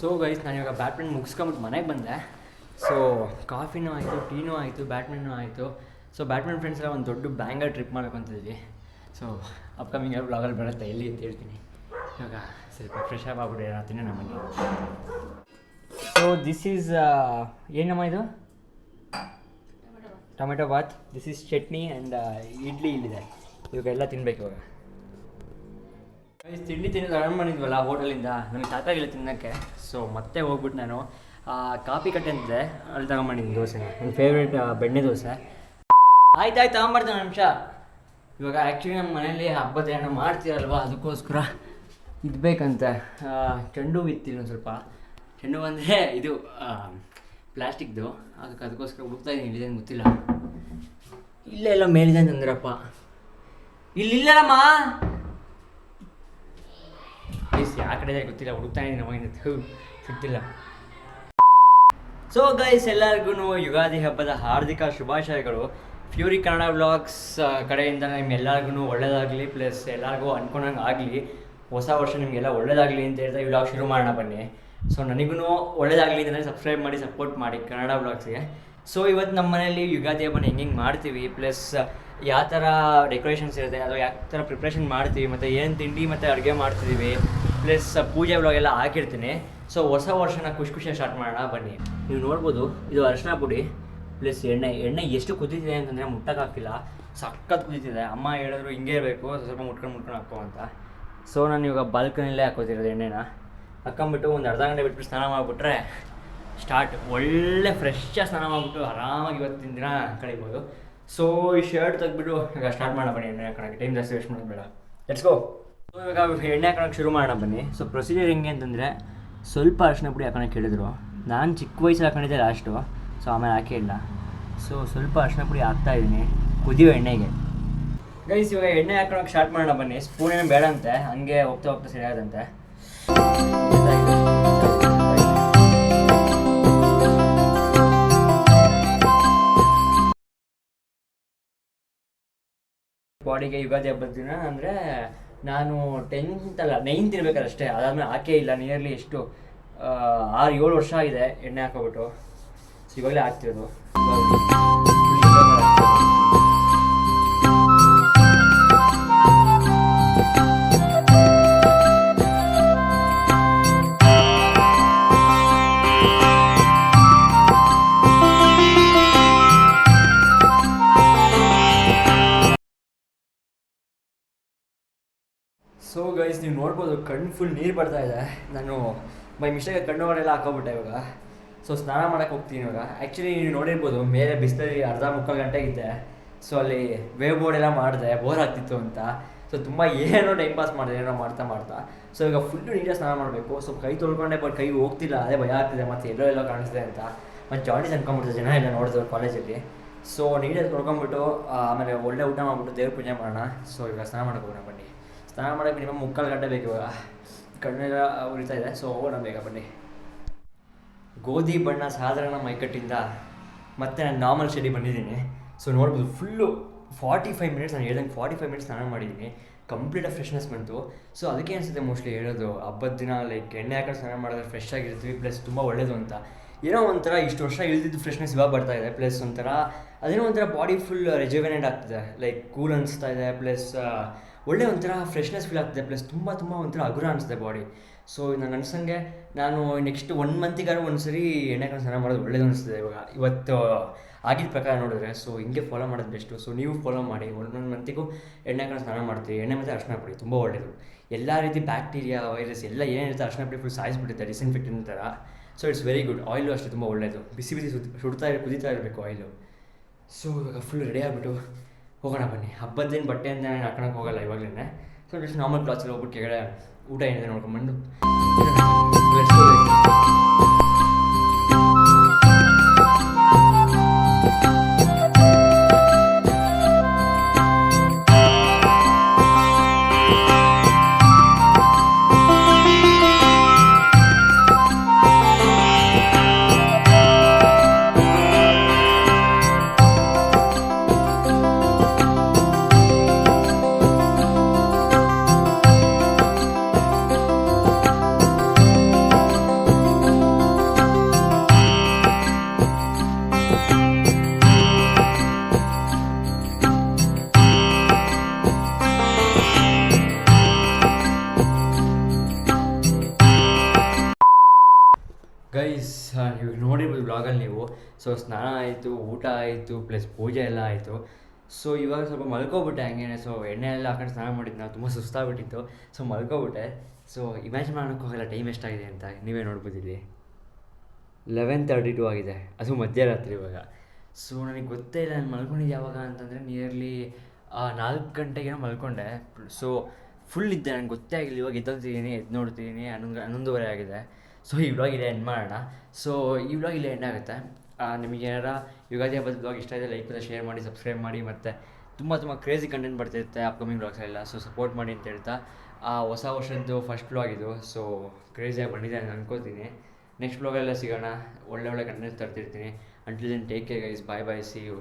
So guys ನಾನು ಇವಾಗ badminton ಮುಗಿಸ್ಕೊಂಬಿಟ್ಟು ಮನೆಗೆ ಬಂದೆ. ಸೊ ಕಾಫಿನೂ ಆಯಿತು ಟೀನೂ ಆಯಿತು ಬ್ಯಾಡ್ಮಿಂಟನ್ ಆಯಿತು. ಸೊ ಬ್ಯಾಟ್ಮಿಂಟ್ ಫ್ರೆಂಡ್ಸ್ ಎಲ್ಲ ಒಂದು ದೊಡ್ಡ ಬ್ಯಾಂಗರ್ ಟ್ರಿಪ್ ಮಾಡಬೇಕು ಅಂತಿದ್ವಿ. ಸೊ ಅಪ್ಕಮಿಂಗ್ ಬ್ಲಾಗಲ್ಲಿ ಬರುತ್ತೆ ಎಲ್ಲಿ ಅಂತ ಹೇಳ್ತೀನಿ. ಇವಾಗ ಸ್ವಲ್ಪ ಫ್ರೆಶ್ ಅಪ್ ಆಗ್ಬಿಟ್ಟು ಏನಾಗ್ತೀನಿ ಮನೆ ಸೊ ದಿಸ್ ಈಸ್ ಏನಮ್ಮ ಇದು? Tomato bath this is chutney and idli ಇಲ್ಲಿದೆ. ಇವಾಗ ಎಲ್ಲ ತಿನ್ಬೇಕು ಇವಾಗ. ತಿಂಡಿ ತಿನ್ನೋದು ಆರಾಮ್ ಮಾಡಿದ್ವಲ್ಲ ಹೋಟೆಲಿಂದ. ನನಗೆ ಸಾಕಾಗಿಲ್ಲ ತಿನ್ನೋಕ್ಕೆ. ಸೊ ಮತ್ತೆ ಹೋಗ್ಬಿಟ್ಟು ನಾನು ಕಾಫಿ ಕಟ್ಟೆ ಅಂತಿದೆ. ಅಲ್ಲಿ ತಗೊಂಬಂದಿದ್ದೀನಿ ದೋಸೆ ನನ್ನ ಫೇವ್ರೇಟ್ ಬೆಣ್ಣೆ ದೋಸೆ. ಆಯ್ತು ತಗೊಂಬರ್ತೀನಿ ಒಂದು ನಿಮಿಷ. ಇವಾಗ ಆ್ಯಕ್ಚುಲಿ ನಮ್ಮ ಮನೇಲಿ ಹಬ್ಬದ ಏನೋ ಮಾಡ್ತೀರಲ್ವ? ಅದಕ್ಕೋಸ್ಕರ ಇದ್ಬೇಕಂತೆ ಚೆಂಡು ಇತ್ತಿಲ್ಲ ಒಂದು ಸ್ವಲ್ಪ. ಚೆಂಡು ಅಂದರೆ ಇದು ಪ್ಲಾಸ್ಟಿಕ್ದು. ಅದಕ್ಕೆ ಅದಕ್ಕೋಸ್ಕರ ಹುಡುಕ್ತಾ ಇದ್ದೀನಿ ಇಲ್ಲಿದೆ ಗೊತ್ತಿಲ್ಲ. ಇಲ್ಲೇ ಎಲ್ಲ ಮೇಲಿದೆ ಅಂತಂದ್ರಪ್ಪ ಇಲ್ಲಿಲ್ಲಮ್ಮ. ಪ್ಲೀಸ್ ಯಾವ ಕಡೆ ಗೊತ್ತಿಲ್ಲ, ಹುಡುಕ್ತಾ ಇದ್ದೀನಿ ನಮಗೆ ಸಿಗ್ತಿಲ್ಲ. ಸೊ ಗೈಸ್ ಎಲ್ಲರಿಗೂ ಯುಗಾದಿ ಹಬ್ಬದ ಹಾರ್ದಿಕ ಶುಭಾಶಯಗಳು. ಫ್ಯೂರಿ ಕನ್ನಡ ವ್ಲಾಗ್ಸ್ ಕಡೆಯಿಂದ ನಿಮ್ಗೆಲ್ಲರಿಗೂ ಒಳ್ಳೇದಾಗಲಿ ಪ್ಲಸ್ ಎಲ್ಲರಿಗೂ ಅನ್ಕೊಂಡಂಗೆ ಆಗಲಿ. ಹೊಸ ವರ್ಷ ನಿಮಗೆಲ್ಲ ಒಳ್ಳೇದಾಗಲಿ ಅಂತ ಹೇಳ್ತಾ ಈ ವ್ಲಾಗ್ ಶುರು ಮಾಡೋಣ ಬನ್ನಿ. ಸೊ ನನಗೂ ಒಳ್ಳೇದಾಗಲಿ ಅಂತಂದರೆ ಸಬ್ಸ್ಕ್ರೈಬ್ ಮಾಡಿ ಸಪೋರ್ಟ್ ಮಾಡಿ ಕನ್ನಡ ವ್ಲಾಗ್ಸ್ಗೆ ಸೊ ಇವತ್ತು ನಮ್ಮ ಮನೆಯಲ್ಲಿ ಯುಗಾದಿ ಹಬ್ಬನ ಹೆಂಗೆ ಹೆಂಗೆ ಮಾಡ್ತೀವಿ ಪ್ಲಸ್ ಯಾವ ಥರ ಡೆಕೋರೇಷನ್ಸ್ ಇರುತ್ತೆ, ಅಥವಾ ಯಾವ ಥರ ಪ್ರಿಪ್ರೇಷನ್ ಮಾಡ್ತೀವಿ, ಮತ್ತು ಏನು ತಿಂಡಿ ಮತ್ತು ಅಡುಗೆ ಮಾಡ್ತಿದ್ದೀವಿ ಪ್ಲಸ್ ಪೂಜೆ ಎಲ್ಲ ಹಾಕಿರ್ತೀನಿ. ಸೊ ಹೊಸ ವರ್ಷನ ಖುಷಿ ಖುಷಿಯಾಗಿ ಸ್ಟಾರ್ಟ್ ಮಾಡೋಣ, ಬನ್ನಿ. ನೀವು ನೋಡ್ಬೋದು, ಇದು ಅರಿಶಿನ ಪುಡಿ ಪ್ಲಸ್ ಎಣ್ಣೆ. ಎಣ್ಣೆ ಎಷ್ಟು ಕುದೀತಿದೆ ಅಂತಂದರೆ ಮುಟ್ಟಕ್ಕಾಗ್ತಿಲ್ಲ ಸಖತ್ ಕುದೀತಿದೆ. ಅಮ್ಮ ಹೇಳಿದ್ರು ಹಿಂಗೆ ಇರಬೇಕು, ಸ್ವಲ್ಪ ಮುಟ್ಕೊಂಡು ಮುಟ್ಕೊಂಡು ಹಾಕೋ ಅಂತ. ಸೊ ನಾನು ಇವಾಗ ಬಾಲ್ಕನಿಲೇ ಹಾಕೋತಿರೋದು ಎಣ್ಣೆನ. ಹಾಕೊಂಬಿಟ್ಟು ಒಂದು ಅರ್ಧ ಗಂಟೆ ಬಿಟ್ಬಿಟ್ಟು ಸ್ನಾನ ಮಾಡಿಬಿಟ್ರೆ ಸ್ಟಾರ್ಟ್ ಒಳ್ಳೆ ಫ್ರೆಶ್ಶಾಗಿ ಸ್ನಾನ ಮಾಡಿಬಿಟ್ಟು ಆರಾಮಾಗಿ ಇವತ್ತಿನ ದಿನ ಕಳಿಬೋದು. ಸೊ ಈ ಶರ್ಟ್ ತೆಗೆದ್ಬಿಟ್ಟು ಈಗ ಸ್ಟಾರ್ಟ್ ಮಾಡೋಣ ಬನ್ನಿ ಎಣ್ಣೆ ಹಾಕೋಣಕ್ಕೆ. ಟೈಮ್ ಜಾಸ್ತಿ ವೇಸ್ಟ್ ಮಾಡೋದು ಬೇಡ. ಲೆಟ್ಸ್ ಗೋ ಇವಾಗ ಎಣ್ಣೆ ಹಾಕೋಣಕ್ಕೆ ಶುರು ಮಾಡೋಣ ಬನ್ನಿ. ಸೊ ಪ್ರೊಸೀಜರ್ ಹೆಂಗೆ ಅಂತಂದರೆ, ಸ್ವಲ್ಪ ಅರಿಶಿನ ಪುಡಿ ಹಾಕೋಣಕ್ಕೆ ಹೇಳಿದ್ರು ನಾನು ಚಿಕ್ಕ ವಯಸ್ಸಲ್ಲಿ ಹಾಕೊಂಡಿದ್ದೆ ಲಾಸ್ಟು ಸೊ ಆಮೇಲೆ ಹಾಕೇ ಇಲ್ಲ. ಸೊ ಸ್ವಲ್ಪ ಅರಿಶಿನ ಪುಡಿ ಹಾಕ್ತಾ ಇದ್ದೀನಿ. ಕುದಿಯೋ ಎಣ್ಣೆಗೆ. ಗೈಸ್ ಇವಾಗ ಎಣ್ಣೆ ಹಾಕೋಣಕ್ಕೆ ಸ್ಟಾರ್ಟ್ ಮಾಡೋಣ ಬನ್ನಿ. ಸ್ಪೂನ್ ಏನು ಬೇಡ ಅಂತೆ ಹಂಗೆ ಹೋಗ್ತಾ ಹೋಗ್ತಾ ಸರಿಯಾದಂತೆ ಬಾಡಿಗೆ ಯುಗಾದಿ ಹಬ್ಬದ ದಿನ ಅಂದರೆ ನಾನು ಟೆಂತ್ ಅಲ್ಲ ನೈನ್ತ್ ಇರ್ಬೇಕಲ್ಲ ಅಷ್ಟೇ. ಅದಾದ್ಮೇಲೆ ಹಾಕೇ ಇಲ್ಲ ನಿಯರ್ಲಿ ಎಷ್ಟು ಆರು, ಏಳು ವರ್ಷ ಆಗಿದೆ ಎಣ್ಣೆ ಹಾಕೋಬಿಟ್ಟು ಇವಾಗಲೇ ಹಾಕ್ತಿರೋದು. ಸೊ ಗೈಸ್ ನೀವು ನೋಡ್ಬೋದು, ಕಣ್ಣು ಫುಲ್ ನೀರು ಬರ್ತಾ ಇದೆ. ನಾನು ಬೈ ಮಿಸ್ಟೇಕ್ ಕಣ್ಣುಗಳೆಲ್ಲ ಹಾಕೋಬಿಟ್ಟೆ ಇವಾಗ. ಸೊ ಸ್ನಾನ ಮಾಡಕ್ಕೆ ಹೋಗ್ತೀನಿ ಇವಾಗ. ಆ್ಯಕ್ಚುಲಿ ನೀವು ನೋಡಿರ್ಬೋದು, ಮೇಲೆ ಬಿಸಿಲಲ್ಲಿ ಅರ್ಧ ಮುಕ್ಕಾಲು ಇದ್ದೆ. ಸೊ ಅಲ್ಲಿ ವೇವ್ ಬೋರ್ಡ್ ಎಲ್ಲ ಮಾಡಿದೆ ಬೋರ್ ಆಗ್ತಿತ್ತು ಅಂತ. ಸೊ ತುಂಬ ಏನೋ ಟೈಮ್ ಪಾಸ್ ಮಾಡಿದೆ, ಏನೋ ಮಾಡ್ತಾ ಮಾಡ್ತಾ. ಸೊ ಈಗ ಫುಲ್ಲು ನೀಟಾಗಿ ಸ್ನಾನ ಮಾಡಬೇಕು. ಸೊ ಕೈ ತೊಳ್ಕೊಂಡೆ ಬಟ್ ಕೈ ಹೋಗ್ತಿಲ್ಲ, ಅದೇ ಭಯ ಆಗ್ತಿದೆ, ಮತ್ತು ಎಲ್ಲೋ ಎಲ್ಲೋ ಕಾಣಿಸ್ತಿದೆ ಅಂತ. ಮತ್ತು ಜಾಂಡಿಸ್ ಅನ್ಕೊಂಡ್ಬಿಡ್ತಾರೆ ಜನ ಎಲ್ಲ ನೋಡಿದ್ರು ಕಾಲೇಜಲ್ಲಿ ಸೊ ನೀಟಾಗಿ ತೊಳ್ಕೊಂಬಿಟ್ಟು ಆಮೇಲೆ ಒಳ್ಳೆ ಊಟ ಮಾಡಿಬಿಟ್ಟು ದೇವ್ರ ಪೂಜೆ ಮಾಡೋಣ. ಸೊ ಈಗ ಸ್ನಾನ ಮಾಡಕ್ಕೆ ಹೋಗೋಣ ಬನ್ನಿ. ಸ್ನಾನ ಮಾಡೋಕ್ಕೆ ಮಿನಿಮಮ್ ಮುಕ್ಕಾಲು ಗಂಟೆ ಬೇಕು ಇವಾಗ. ಕಣ್ಣೆಲ್ಲ ಉರಿತಾ ಇದೆ ಸೊ ಹೋಗೋಣ ಬೇಗ ಬನ್ನಿ. ಗೋಧಿ ಬಣ್ಣ ಸಾಧಾರಣ ಮೈಕಟ್ಟಿಂದ ಮತ್ತೆ ನಾನು ನಾರ್ಮಲ್ ಶೆಡಿ ಬಂದಿದ್ದೀನಿ. ಸೊ ನೋಡ್ಬೋದು ಫುಲ್ಲು ಫಾರ್ಟಿ ಫೈವ್ ಮಿನಿಟ್ಸ್ ನಾನು ಹೇಳ್ದಂಗೆ ಫಾರ್ಟಿ ಫೈವ್ ಮಿನಿಟ್ಸ್ ಸ್ನಾನ ಮಾಡಿದ್ದೀನಿ. ಕಂಪ್ಲೀಟಾಗಿ ಫ್ರೆಶ್ನೆಸ್ ಬಂತು. ಸೊ ಅದಕ್ಕೆ ಅನಿಸುತ್ತೆ ಮೋಸ್ಟ್ಲಿ ಹೇಳೋದು, ಹಬ್ಬದ ದಿನ ಲೈಕ್ ಎಣ್ಣೆ ಹಾಕೊಂಡು ಸ್ನಾನ ಮಾಡಿದ್ರೆ ಫ್ರೆಶ್ ಆಗಿರ್ತೀವಿ ಪ್ಲಸ್ ತುಂಬ ಒಳ್ಳೇದು ಅಂತ. ಏನೋ ಒಂಥರ ಇಷ್ಟು ವರ್ಷ ಇಳಿದಿದ್ದು ಫ್ರೆಶ್ನೆಸ್ ಇವಾಗ ಬರ್ತಾ ಇದೆ ಪ್ಲಸ್ ಒಂಥರ, ಅದೇನೋ ಒಂಥರ ಬಾಡಿ ಫುಲ್ ರೆಜುವೆನೆಂಟ್ ಆಗ್ತಿದೆ. ಲೈಕ್ ಕೂಲ್ ಅನಿಸ್ತಾ ಇದೆ ಪ್ಲಸ್ ಒಳ್ಳೆ ಒಂಥರ ಫ್ರೆಶ್ನೆಸ್ ಫೀಲ್ ಆಗ್ತದೆ ಪ್ಲಸ್ ತುಂಬ ತುಂಬ ಒಂಥರ ಹಗುರ ಅನಿಸುತ್ತೆ ಬಾಡಿ ಸೊ ನಾನು ಅನ್ಸಂಗೆ ನಾನು ನೆಕ್ಸ್ಟ್ ಒನ್ ಮಂತಿಗಾರು ಒಂದು ಸರಿ ಎಣ್ಣೆ ಹಾಕೊಂಡು ಸ್ನಾನ ಮಾಡೋದು ಒಳ್ಳೇದು ಅನಿಸ್ತದೆ ಇವಾಗ. ಇವತ್ತು ಆಗಿದ ಪ್ರಕಾರ ನೋಡಿದ್ರೆ ಸೊ ಹಿಂಗೆ ಫಾಲೋ ಮಾಡೋದು ಬೆಸ್ಟು ಸೊ ನೀವು ಫಾಲೋ ಮಾಡಿ ಒಂದೊಂದು ಮಂತಿಗೂ ಎಣ್ಣೆ ಹಾಕೊಂಡು ಸ್ನಾನ ಮಾಡ್ತೀವಿ ಎಣ್ಣೆ ಮತ್ತು ಅರ್ಶನ ಪುಡಿ, ತುಂಬ ಒಳ್ಳೆಯದು ಎಲ್ಲ ರೀತಿ ಬ್ಯಾಕ್ಟೀರಿಯಾ ವೈರಸ್ ಎಲ್ಲ ಏನಿರುತ್ತೆ ಅರ್ಶನ ಪುಡಿ ಫುಲ್ ಸಾಯಿಸ್ಬಿಡುತ್ತೆ ಡಿಸ್ಇನ್ಫೆಕ್ಟೆಂಟ್ ಥರ so it's very good oil ಅಷ್ಟೇ ತುಂಬ ಒಳ್ಳೆಯದು ಬಿಸಿ ಬಿಸಿ ಸುಡ್ತಾ ಇರೋ ಕುದೀತಾ ಇರಬೇಕು ಆಯಿಲು ಸೊ ಇವಾಗ ಫುಲ್ ರೆಡಿ ಆಗಿಬಿಟ್ಟು ಹೋಗೋಣ ಬನ್ನಿ. ಹಬ್ಬದ್ದೇನು ಬಟ್ಟೆ ಅಂತ ನಾನು ಹಾಕೊಳಕ್ಕೆ ಹೋಗಲ್ಲ ಇವಾಗಲೇ ಸೊ ಜಸ್ಟ್ ನಾರ್ಮಲ್ ಕ್ಲಾಸಲ್ಲಿ ಹೋಗ್ಬಿಟ್ಟು ಕೆಳಗಡೆ ಊಟ ಏನಿದೆ ನೋಡ್ಕೊಂಬಂದು Guys. ಬ್ಲಾಗಲ್ಲಿ ನೀವು. ಸೊ ಸ್ನಾನ ಆಯಿತು, ಊಟ ಆಯಿತು ಪ್ಲಸ್ ಪೂಜೆ ಎಲ್ಲ ಆಯಿತು. ಸೊ ಇವಾಗ ಸ್ವಲ್ಪ ಮಲ್ಕೋಬಿಟ್ಟೆ ಹಂಗೇನೆ. ಸೊ ಎಣ್ಣೆ ಎಲ್ಲ ಹಾಕೊಂಡು ಸ್ನಾನ ಮಾಡಿದ್ದು ನಾವು ತುಂಬ ಸುಸ್ತಾಗ್ಬಿಟ್ಟಿತ್ತು. ಸೊ ಮಲ್ಕೋಬಿಟ್ಟೆ. ಸೊ ಇಮ್ಯಾಜಿನ್ ಮಾಡೋಕ್ಕೋಗಲ್ಲ ಟೈಮ್ ಎಷ್ಟಾಗಿದೆ ಅಂತ ನೀವೇ ನೋಡ್ಬೋದು ಲೆವೆನ್ ತರ್ಟಿ ಟು ಆಗಿದೆ. ಅದು ಮಧ್ಯರಾತ್ರಿ ಇವಾಗ. ಸೊ ನನಗೆ ಗೊತ್ತೇ ಇಲ್ಲ, ನಾನು ಮಲ್ಕೊಂಡಿದ್ದು ಯಾವಾಗ ಅಂತಂದರೆ ನಿಯರ್ಲಿ ನಾಲ್ಕು ಗಂಟೆಗೆ ಮಲ್ಕೊಂಡೆ. ಸೊ ಫುಲ್ ಇದ್ದೆ ನನಗೆ ಗೊತ್ತೇ ಆಗಿಲ್ಲ. ಇವಾಗ ಎದ್ದೋಗ್ತಿದ್ದೀನಿ ಎದ್ದು ನೋಡ್ತಿದ್ದೀನಿ ಹನ್ನೊಂದು, ಹನ್ನೊಂದುವರೆ ಆಗಿದೆ. ಸೊ ಈ ವ್ಲಾಗ್ ಇಲ್ಲೇ ಎಂಡ್ ಮಾಡೋಣ. ಸೊ ಈ ವ್ಲಾಗ್ ಇಲ್ಲೇ ಎಂಡ್ ಆಗುತ್ತೆ. ನಿಮಗೆ ಏನಾರ ಯುಗಾದಿ ಹಬ್ಬದ ವ್ಲಾಗ್ ಇಷ್ಟ ಇದೆ ಲೈಕ್ ಮತ್ತು ಶೇರ್ ಮಾಡಿ ಸಬ್ಸ್ಕ್ರೈಬ್ ಮಾಡಿ ಮತ್ತು ತುಂಬ ತುಂಬ ಕ್ರೇಜಿ ಕಂಟೆಂಟ್ ಬರ್ತಿರುತ್ತೆ ಅಪ್ಕಮಿಂಗ್ ಬ್ಲಾಗ್ಸ್ ಎಲ್ಲ ಸೊ ಸಪೋರ್ಟ್ ಮಾಡಿ ಅಂತ ಹೇಳ್ತಾ. ಆ, ಹೊಸ ವರ್ಷದ್ದು ಫಸ್ಟ್ ಬ್ಲಾಗ್ ಇದು. ಸೊ ಕ್ರೇಜಿಯಾಗಿ ಬಂದಿದೆ ಅಂತ ಅನ್ಕೋತೀನಿ. ನೆಕ್ಸ್ಟ್ ಬ್ಲಾಗೆಲ್ಲ ಸಿಗೋಣ. ಒಳ್ಳೆ ಒಳ್ಳೆ content ತರ್ತಿರ್ತೀನಿ. Until then take care guys bye bye see you